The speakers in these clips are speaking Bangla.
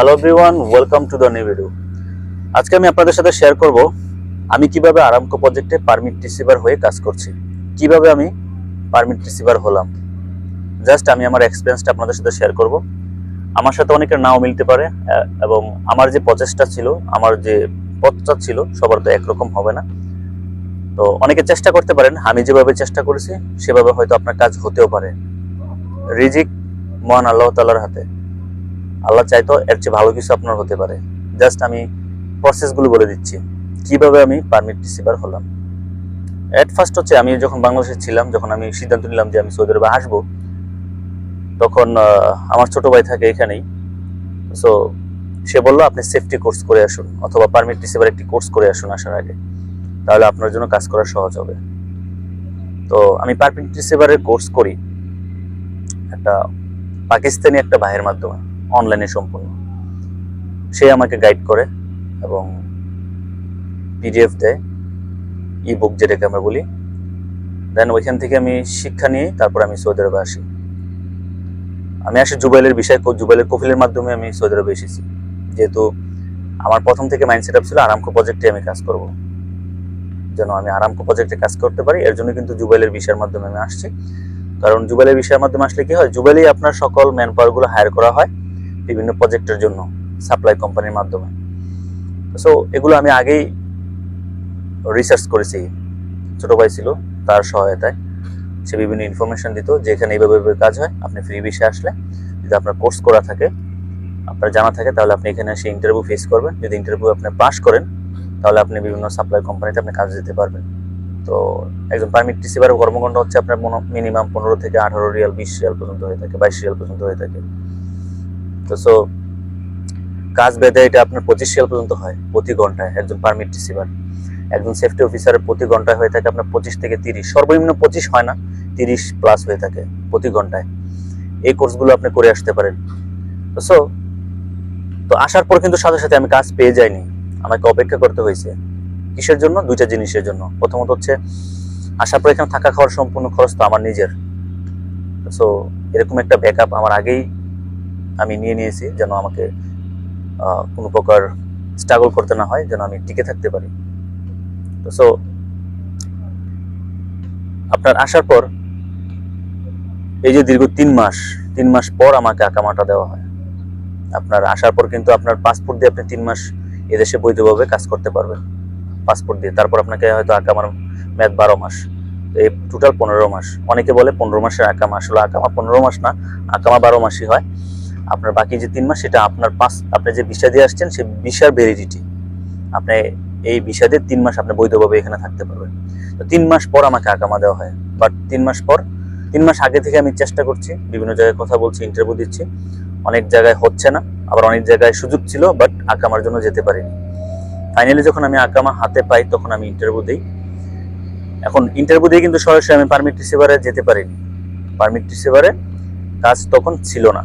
Hello everyone welcome to the new video আজকে আমি আপনাদের সাথে শেয়ার করব, আমি কীভাবে আরামকো প্রজেক্টে পারমিট রিসিভার হয়ে কাজ করছি, কীভাবে আমি পারমিট রিসিভার হলাম। জাস্ট আমি আমার এক্সপিরিয়েন্সটা আপনাদের সাথে শেয়ার করব। আমার সাথে অনেকের নাও মিলতে পারে এবং আমার যে প্রচেষ্টা ছিল, আমার যে পথটা ছিল, সবার তো একরকম হবে না। তো অনেকে চেষ্টা করতে পারেন, আমি যেভাবে চেষ্টা করেছি, সেভাবে হয়তো আপনার কাজ হতেও পারে। রিজিক মহান আল্লাহ তালার হাতে। আল্লাহ চাইতো এর চেয়ে ভালো কিছু আপনার হতে পারে। জাস্ট আমি প্রসেসগুলো বলে দিচ্ছি। কীভাবে আমি পারমিট রিসিভার হলাম? এট ফার্স্ট হচ্ছে আমি যখন বাংলাদেশে ছিলাম, যখন আমি সিদ্ধান্ত নিলাম যে আমি সৌদি আরবে আসব, তখন আমার ছোট ভাই থাকে এখানেই। সো সে বলল, আপনি সেফটি কোর্স করে আসুন অথবা পারমিট রিসিভার একটি কোর্স করে আসুন আসার আগে। তাহলে আপনার জন্য কাজ করা সহজ হবে। তো আমি পারমিট রিসিভারের কোর্স করি। একটা পাকিস্তানি একটা ভাইয়ের মাধ্যমে। অনলাইনে সম্পূর্ণ। সে আমাকে গাইড করে এবং পিডিএফ দেয় ই বুক যেটাকে আমরা বলি। দেন ওইখান থেকে আমি শিক্ষা নিয়ে তারপর আমি সৌদি আরবে আসি। আমি আসি জুবাইলের বিষয় জুবাইলের কফিলের মাধ্যমে আমি সৌদি আরবে এসেছি। যেহেতু আমার প্রথম থেকে মাইন্ড সেট আপ ছিল আরামকো প্রজেক্টে আমি কাজ করব। যেন আমি আরামকো প্রজেক্টে কাজ করতে পারি, এর জন্য কিন্তু জুবাইলের বিষয়ের মাধ্যমে আমি আসছি। কারণ জুবাইলের বিষয়ের মাধ্যমে আসলে কি হয়, জুবাইলেই আপনার সকল ম্যান পাওয়ারগুলো হায়ার করা হয়। বিভিন্ন প্রজেক্টের জন্য সাপ্লাই কোম্পানির মাধ্যমে। সো এগুলো আমি আগেই রিসার্চ করেছি। ছোট ভাই ছিল, তার সহায়তায়। সে বিভিন্ন ইনফরমেশন দিত, যে এখানে এইভাবে কাজ হয়, আপনি ফ্রি বিষয়ে আসলে যদি আপনার কোর্স করা থাকে, আপনার জানা থাকে, তাহলে আপনি এখানে এসে ইন্টারভিউ ফেস করবেন। যদি ইন্টারভিউ আপনি পাস করেন, তাহলে আপনি বিভিন্ন সাপ্লাই কোম্পানিতে আপনি কাজ দিতে পারবেন। তো, একজন পারমিট রিসিভারের কর্মকাণ্ড হচ্ছে আপনার মিনিমাম পনেরো থেকে আঠারো রিয়াল, বিশ রিয়াল পর্যন্ত হয়ে থাকে, বাইশ রিয়াল পর্যন্ত হয়ে থাকে। তো সো কাজ বেঁধে এটা আপনার পঁচিশ রিয়াল পর্যন্ত হয়, প্রতি ঘন্টায়, একজন পারমিট রিসিভার একজন সেফটি অফিসারের প্রতি ঘন্টায় হয়ে থাকে আপনার পঁচিশ থেকে তিরিশ। সর্বনিম্ন পঁচিশ হয় না, তিরিশ প্লাস হয়ে থাকে প্রতি ঘন্টায়। এই কোর্সগুলো আপনি করে আসতে পারেন। তো সো তো আসার পর কিন্তু সাথে সাথে আমি কাজ পেয়ে যাইনি। আমাকে অপেক্ষা করতে হয়েছে। কিসের জন্য? দুইটা জিনিসের জন্য। প্রথমত হচ্ছে, আসার পর এখানে থাকা খাওয়ার সম্পূর্ণ খরচ তো আমার নিজের। সো এরকম একটা ব্যাকআপ আমার আগেই আমি নিয়ে নিয়েছি যেন আমাকে কোনো প্রকার স্ট্রাগল করতে না হয়, যেন আমি টিকে থাকতে পারি। তো সো আপনার আসার পর এই যে দীর্ঘ তিন মাস তিন মাস পর আমাকে আকামাটা দেওয়া হয়। আপনার আসার পর কিন্তু আপনার পাসপোর্ট দিয়ে আপনি তিন মাস এদেশে বৈধভাবে কাজ করতে পারবেন। পাসপোর্ট দিয়ে। তারপর আপনাকে হয়তো আকামার মেয়াদ বারো মাস। এই টোটাল পনেরো মাস। অনেকে বলে পনেরো মাসের আকামা। আসলে আকামা পনেরো মাস না, আকামা বারো মাসই হয়। আপনার বাকি যে তিন মাস, সেটা আপনার পাস আপনি যে ভিসা দিয়ে আসছেন, সে ভিসার ভ্যালিডিটি আপনি এই ভিসা দিয়ে তিন মাস আপনি বৈধভাবে এখানে থাকতে পারবেন। তো তিন মাস পর আমাকে আকামা দেওয়া হয়। বাট তিন মাস পর, তিন মাস আগে থেকে আমি চেষ্টা করছি, বিভিন্ন জায়গায় কথা বলছি ইন্টারভিউ দিচ্ছি। অনেক জায়গায় হচ্ছে না, আবার অনেক জায়গায় সুযোগ ছিল বাট আকামার জন্য যেতে পারিনি। ফাইনালি যখন আমি আকামা হাতে পাই, তখন আমি ইন্টারভিউ দিই। এখন ইন্টারভিউ দিয়ে কিন্তু সরাসরি আমি পারমিট রিসিভারে যেতে পারিনি। পারমিট রিসিভারে কাজ তখন ছিল না।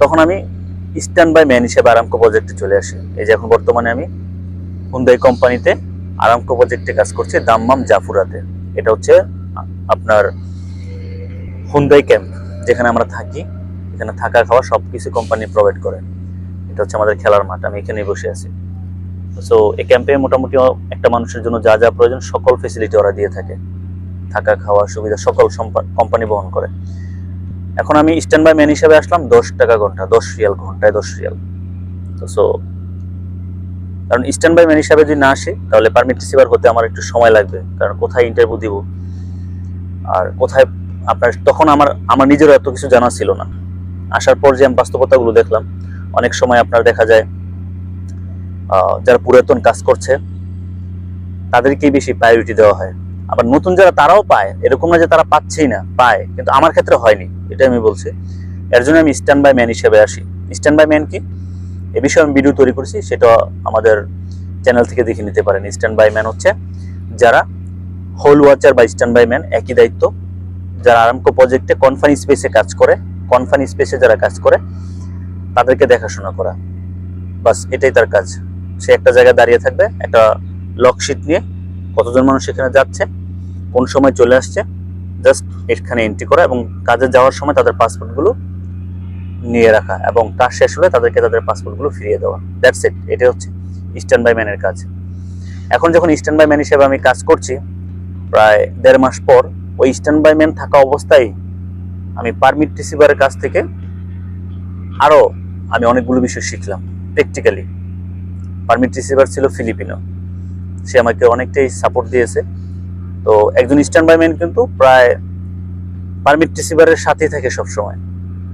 তখন আমি স্ট্যান্ড বাই ম্যান হিসেবে আরামকো প্রজেক্টে চলে আসি। এই যে এখন বর্তমানে আমি হুন্দাই কোম্পানিতে আরামকো প্রজেক্টে কাজ করছি, দাম্মাম জাফুরাতে। এটা হচ্ছে আপনার হুন্দাই ক্যাম্প যেখানে আমরা থাকি। এখানে থাকা খাওয়া সব কিছু কোম্পানি প্রোভাইড করে। এটা হচ্ছে আমাদের খেলার মাঠ, আমি এখানেই বসে আছি। সো এই ক্যাম্পে মোটামুটি একটা মানুষের জন্য যা যা প্রয়োজন, সকল ফেসিলিটি ওরা দিয়ে থাকে। থাকা খাওয়া সুবিধা, সকল কোম্পানি বহন করে। এখন আমি স্ট্যান্ড বাই ম্যান হিসেবে আসলাম দশ টাকা ঘণ্টা, দশ রিয়াল, ঘন্টায় দশ রিয়াল। তো সো কারণ স্ট্যান্ড বাই ম্যান হিসাবে যদি না আসি, তাহলে পারমিট রিসিভার হতে আমার একটু সময় লাগবে, কারণ কোথায় ইন্টারভিউ দিব? আর কোথায় আপনার, তখন আমার আমার নিজেরও এত কিছু জানা ছিল না। আসার পর যে আমি বাস্তবতাগুলো দেখলাম, অনেক সময় আপনার দেখা যায় যারা পুরাতন কাজ করছে, তাদেরকেই বেশি প্রায়োরিটি দেওয়া হয়। আবার নতুন যারা তারাও পায়, এরকম না যে তারা পাচ্ছেই না, পায়, কিন্তু আমার ক্ষেত্রে হয়নি এটা আমি বলছি। এর জন্য আমি স্ট্যান্ড বাই ম্যান হিসেবে আসি। স্ট্যান্ড বাই ম্যান কি? এ বিষয়ে আমি ভিডিও তৈরি করেছি, সেটা আমাদের চ্যানেল থেকে দেখে নিতে পারেন। স্ট্যান্ড বাই ম্যান হচ্ছে যারা হোল ওয়াচার বা স্ট্যান্ড বাই ম্যান একই দায়িত্ব। যারা আরামকো প্রজেক্টে কনফারেন্স স্পেসে কাজ করে কনফারেন্স স্পেসে যারা কাজ করে, তাদেরকে দেখাশোনা করা। বাস, এটাই তার কাজ। সে একটা জায়গায় দাঁড়িয়ে থাকবে, একটা লকশিট নিয়ে কতজন মানুষ এখানে যাচ্ছে, কোন সময় চলে আসছে জাস্ট এখানে এন্ট্রি করা এবং কাজে যাওয়ার সময় তাদের পাসপোর্টগুলো নিয়ে রাখা এবং কাজ শেষ হলে তাদেরকে তাদের পাসপোর্টগুলো ফিরিয়ে দেওয়া। দ্যাটস ইট এটা হচ্ছে ইস্টার্ন বাই ম্যানের কাজ। এখন যখন ইস্টার্ন বাই ম্যান হিসেবে আমি কাজ করছি, প্রায় দেড় মাস পর ওই ইস্টার্ন বাই ম্যান থাকা অবস্থায় আমি পারমিট রিসিভারের কাছ থেকে আরও আমি অনেকগুলো বিষয় শিখলাম। প্র্যাকটিক্যালি পারমিট রিসিভার ছিল ফিলিপিনো। সে আমাকে অনেকটাই সাপোর্ট দিয়েছে। তো একজন ইস্টার্ন বাই ম্যান কিন্তু প্রায় পারমিট রিসিভারের সাথেই থাকে সবসময়।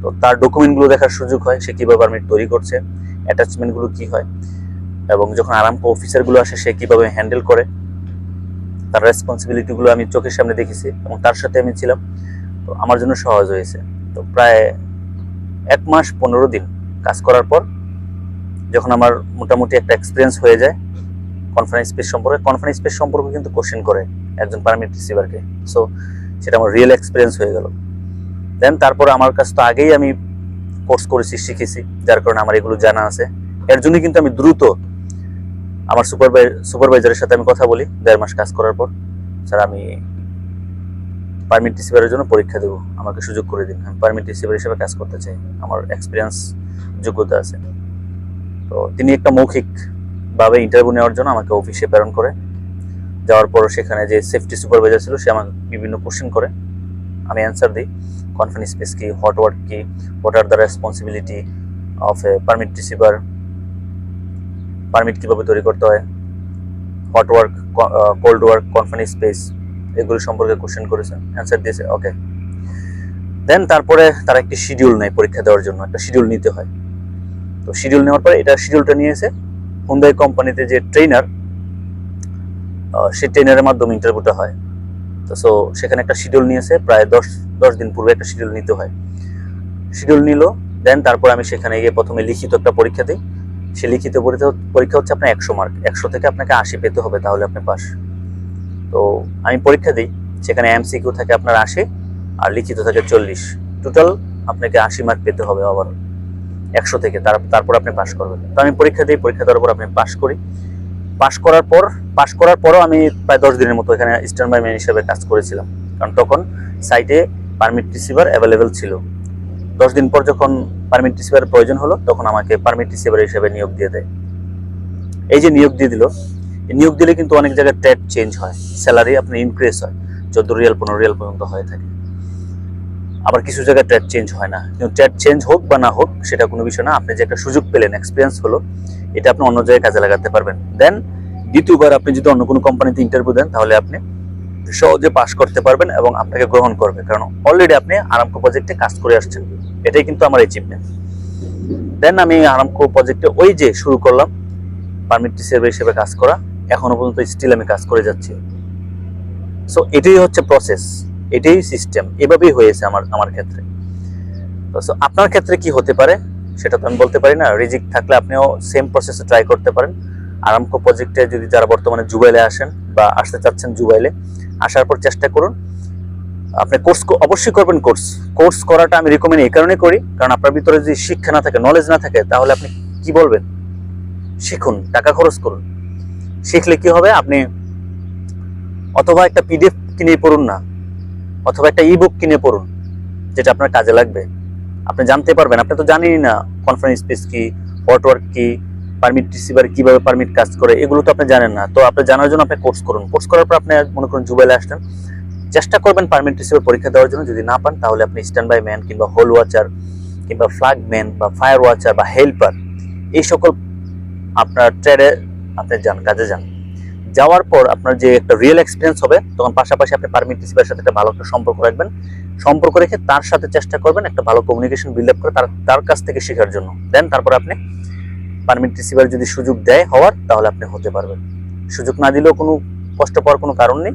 তো তার ডকুমেন্টগুলো দেখার সুযোগ হয়, সে কীভাবে পারমিট তৈরি করছে অ্যাটাচমেন্টগুলো কী হয়, এবং যখন আরামকো অফিসারগুলো আসে, সে কীভাবে হ্যান্ডেল করে, তার রেসপন্সিবিলিটিগুলো আমি চোখের সামনে দেখেছি এবং তার সাথে আমি ছিলাম। তো আমার জন্য সহজ হয়েছে। তো প্রায় এক মাস পনেরো দিন কাজ করার পর, যখন আমার মোটামুটি একটা এক্সপিরিয়েন্স হয়ে যায় কনফারেন্স স্পেস সম্পর্কে কনফারেন্স স্পেস সম্পর্কে কিন্তু কোশ্চেন করে একজন পারমিট রিসিভারকে সো সেটা আমার রিয়েল এক্সপিরিয়েন্স হয়ে গেল। দেন তারপরে আমার কাছ তো আগেই আমি কোর্স করেছি, শিখেছি, যার কারণে আমার এগুলো জানা আছে। এর জন্যই কিন্তু আমি দ্রুত আমার সুপারভাই সুপারভাইজারের সাথে আমি কথা বলি, দেড় মাস কাজ করার পর। স্যার আমি পারমিট রিসিভারের জন্য পরীক্ষা দেবো। আমাকে সুযোগ করে দিন। আমি পারমিট রিসিভার হিসেবে কাজ করতে চাই। আমার এক্সপিরিয়েন্স যোগ্যতা আছে। তো, তিনি একটা মৌখিক ভাবে ইন্টারভিউ নেওয়ার জন্য আমাকে অফিসে প্রেরণ করে। যাওয়ার পর সেখানে যে সেফটি সুপারভাইজার ছিল, সে আমাকে বিভিন্ন কোশ্চেন করে। আমি অ্যান্সার দিই কনফারেন্স স্পেস কি হট ওয়ার্ক কি what are the responsibility of a permit receiver permit কীভাবে তৈরি করতে হয় hot work cold work conference space এগুলো সম্পর্কে কোশ্চেন করেছে অ্যান্সার দিয়েছে ওকে দেন তারপরে তারা একটি শিডিউল নেয় পরীক্ষা দেওয়ার জন্য, একটা শিডিউল নিতে হয়। তো শিডিউল নেওয়ার পরে এটা শিডিউলটা নিয়েছে হুন্দাই কোম্পানিতে যে ট্রেনার সেই ট্রেনারের মাধ্যমে ইন্টারভিউটা হয়। তো সো সেখানে একটা শিডিউল নিয়েছে, প্রায় দশ দশ দিন পূর্বে একটা শিডিউল নিতে হয়। শিডিউল নিল দেন তারপর আমি সেখানে গিয়ে প্রথমে লিখিত একটা পরীক্ষা দিই। সে লিখিত পরীক্ষা- হচ্ছে আপনার একশো মার্ক একশো থেকে আপনাকে আশি পেতে হবে তাহলে আপনি পাস। তো, আমি পরীক্ষা দিই, সেখানে এমসিকিউ থাকে আপনার আশি, আর লিখিত থাকে চল্লিশ। টোটাল আপনাকে আশি মার্ক পেতে হবে আবার একশো থেকে, তার তারপর আপনি পাস করবেন। তো আমি পরীক্ষা দিই, পরীক্ষা দেওয়ার পর আপনি পাস করি। পাশ করার পর পাশ করার পরও আমি প্রায় দশ দিনের মতো এখানে ইস্টার্ন বাই ম্যান হিসেবে কাজ করেছিলাম। কারণ তখন সাইটে পারমিট রিসিভার অ্যাভেলেবেল ছিল। দশ দিন পর যখন পারমিট রিসিভার প্রয়োজন হলো, তখন আমাকে পারমিট রিসিভার হিসেবে নিয়োগ দিয়ে দেয়। এই যে নিয়োগ দিয়ে দিল নিয়োগ দিলে কিন্তু অনেক জায়গায় ট্যাট চেঞ্জ হয়। স্যালারি আপনার ইনক্রিজ হয়। চোদ্দ রিয়াল, পনেরো রিয়াল পর্যন্ত হয়ে থাকে। আবার কিছু জায়গায় ট্যাট চেঞ্জ হয় না। ট্যাট চেঞ্জ হোক বা না হোক, সেটা কোনো বিষয় না। আপনি যে একটা সুযোগ পেলেন এক্সপিরিয়েন্স হলো, এটা আপনি অন্য জায়গায় কাজে লাগাতে পারবেন। দেন দ্বিতীয়বার আপনি যদি অন্য কোনো কোম্পানিতে ইন্টারভিউ দেন, তাহলে আপনি সহজে পাস করতে পারবেন এবং আপনাকে গ্রহণ করবে। কারণ অলরেডি আপনি আরামকো প্রজেক্টে কাজ করে আসছেন। এটাই কিন্তু আমার অ্যাচিভমেন্ট দেন আমি আরামকো প্রজেক্টে ওই যে শুরু করলাম পারমিট রিসিভার হিসেবে কাজ করা। এখনও পর্যন্ত স্টিল আমি কাজ করে যাচ্ছি। সো এটাই হচ্ছে প্রসেস এটাই সিস্টেম এভাবেই হয়েছে আমার আমার ক্ষেত্রে। তো আপনার ক্ষেত্রে কি হতে পারে? সেটা তো আমি বলতে পারি না। রিজিক থাকলে আপনিও সেম প্রসেসে ট্রাই করতে পারেন। আরামকো প্রজেক্টে যদি যারা বর্তমানে জুবাইলে আসেন বা আসতে চাচ্ছেন জুবাইলে আসার পর চেষ্টা করুন। আপনি কোর্স অবশ্যই করবেন কোর্স কোর্স করাটা আমি রিকমেন্ড এই কারণে করি, কারণ আপনার ভিতরে যদি শিক্ষা না থাকে নলেজ না থাকে, তাহলে আপনি কি বলবেন? শিখুন, টাকা খরচ করুন। শিখলে কি হবে? আপনি অথবা একটা পিডিএফ কিনে পড়ুন না। অথবা একটা ইবুক কিনে পড়ুন, যেটা আপনার কাজে লাগবে। আপনি জানতে পারবেন, আপনি তো জানেনই না কনফারেন্স স্পেস কি হটওয়ার্ক কি পারমিট রিসিভার কীভাবে পারমিট কাজ করে, এগুলো তো আপনি জানেন না। তো আপনি জানার জন্য আপনি কোর্স করুন। কোর্স করার পর আপনি মনে করুন জুবাইলে আসলেন। চেষ্টা করবেন পারমিট রিসিভার পরীক্ষা দেওয়ার জন্য। যদি না পান, তাহলে আপনি স্ট্যান্ড বাই ম্যান কিংবা হোল ওয়াচার কিংবা ফ্ল্যাগ ম্যান বা ফায়ার ওয়াচার বা হেল্পার এই সকল আপনার ট্রেডে আপনি যান, কাজে যান। যাওয়ার পর আপনার যে একটা রিয়েল এক্সপিরিয়েন্স হবে, তখন পাশাপাশি আপনি পারমিট রিসিভারের সাথে একটা ভালো একটা সম্পর্ক রাখবেন। সম্পর্ক রেখে তার সাথে চেষ্টা করবেন একটা ভালো কমিউনিকেশন বিল্ড আপ করে তার তার কাছ থেকে শেখার জন্য। দেন তারপর আপনি পারমিট রিসিভার যদি সুযোগ দেয় হওয়ার, তাহলে আপনি হতে পারবেন। সুযোগ না দিলেও কোনো কষ্ট পাওয়ার কোনো কারণ নেই।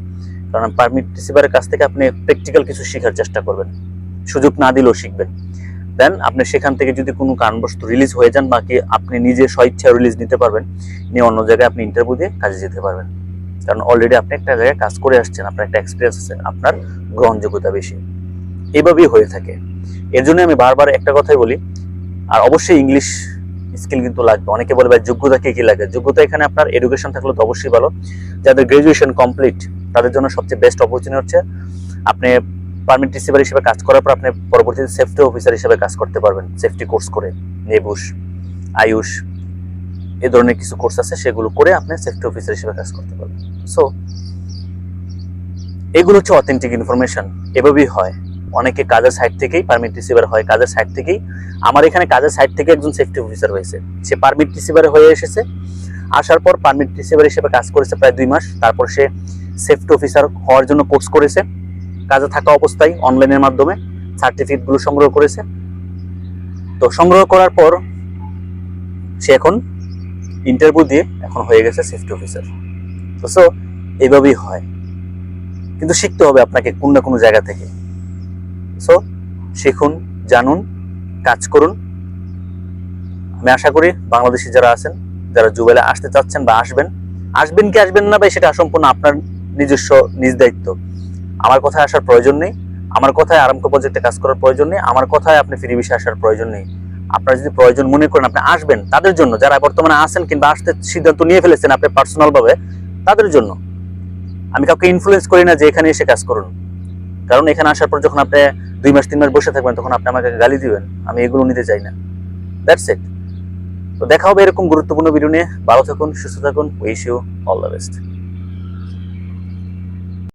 কারণ পারমিট রিসিভারের কাছ থেকে আপনি প্র্যাকটিক্যাল কিছু শেখার চেষ্টা করবেন। সুযোগ না দিলেও শিখবেন। দেন আপনি সেখান থেকে যদি কোনো কারণবশত রিলিজ হয়ে যান, বাকি আপনি নিজে স্বইচ্ছা রিলিজ নিতে পারবেন, নিয়ে অন্য জায়গায় আপনি ইন্টারভিউ দিয়ে কাজে যেতে পারবেন। কারণ অলরেডি আপনি একটা জায়গায় কাজ করে আসছেন, আপনার একটা এক্সপিরিয়েন্স আছে, আপনার গ্রহণযোগ্যতা বেশি। এইভাবেই হয়ে থাকে। এর জন্য আমি বারবার একটা কথাই বলি, আর অবশ্যই ইংলিশ স্কিল কিন্তু লাগবে। অনেকে বলে, ভাই, যোগ্যতা কি কি লাগে? যোগ্যতা এখানে আপনার এডুকেশন থাকলে তো অবশ্যই ভালো। যাদের গ্রাজুয়েশন কমপ্লিট তাদের জন্য সবচেয়ে বেস্ট অপরচুনিটি হচ্ছে, আপনি পারমিট রিসিভার হিসেবে কাজ করার পর আপনি পরবর্তীতে সেফটি অফিসার হিসেবে কাজ করতে পারবেন সেফটি কোর্স করে। নেবুস, আয়ুষ এই ধরনের কিছু কোর্স আছে, সেগুলো করে আপনি সেফটি অফিসার হিসেবে কাজ করতে পারবেন। সো এগুলো হচ্ছে অথেন্টিক ইনফরমেশন এভাবেই হয়। অনেকে কাজের সাইড থেকেই পারমিট রিসিভার হয়, কাজের সাইড থেকেই। আমার এখানে কাজের সাইড থেকে একজন সেফটি অফিসার হয়েছে। সে পারমিট রিসিভার হয়ে এসেছে। আসার পর পারমিট রিসিভার হিসেবে কাজ করেছে প্রায় দুই মাস। তারপর সে সেফটি অফিসার হওয়ার জন্য কোর্স করেছে। কাজে থাকা অবস্থায় অনলাইনের মাধ্যমে সার্টিফিকেটগুলো সংগ্রহ করেছে। তো সংগ্রহ করার পর সে এখন ইন্টারভিউ দিয়ে এখন হয়ে গেছে সেফটি অফিসার তো সো এইভাবেই হয়। কিন্তু শিখতে হবে আপনাকে কোন না কোনো জায়গা থেকে। সো শিখুন, জানুন, কাজ করুন। আমি আশা করি বাংলাদেশি যারা আছেন, যারা জুবেলে আসতে চাচ্ছেন বা আসবেন আসবেন কি আসবেন না ভাই, সেটা সম্পূর্ণ আপনার নিজস্ব, নিজ দায়িত্ব। আমার কথায় আসার প্রয়োজন নেই। আমার কথায় আরামকো প্রজেক্টে কাজ করার প্রয়োজন নেই। আমার কথায় আপনি ফ্রি বিষয়ে আসার প্রয়োজন নেই। আপনার যদি প্রয়োজন মনে করেন আপনি আসবেন তাদের জন্য, যারা বর্তমানে আসেন কিংবা আসতে সিদ্ধান্ত নিয়ে ফেলেছেন আপনি পার্সোনাল ভাবে, তাদের জন্য। আমি কাউকে ইনফ্লুয়েন্স করি না যে এখানে এসে কাজ করুন। কারণ এখানে আসার পর যখন আপনি দুই মাস, তিন মাস বসে থাকবেন, তখন আপনি আমাকে গালি দিবেন। আমি এগুলো নিতে চাই না। দ্যাটস ইট তো দেখা হবে এরকম গুরুত্বপূর্ণ ভিডিও নিয়ে। ভালো থাকুন, সুস্থ থাকুন। Wish you all the best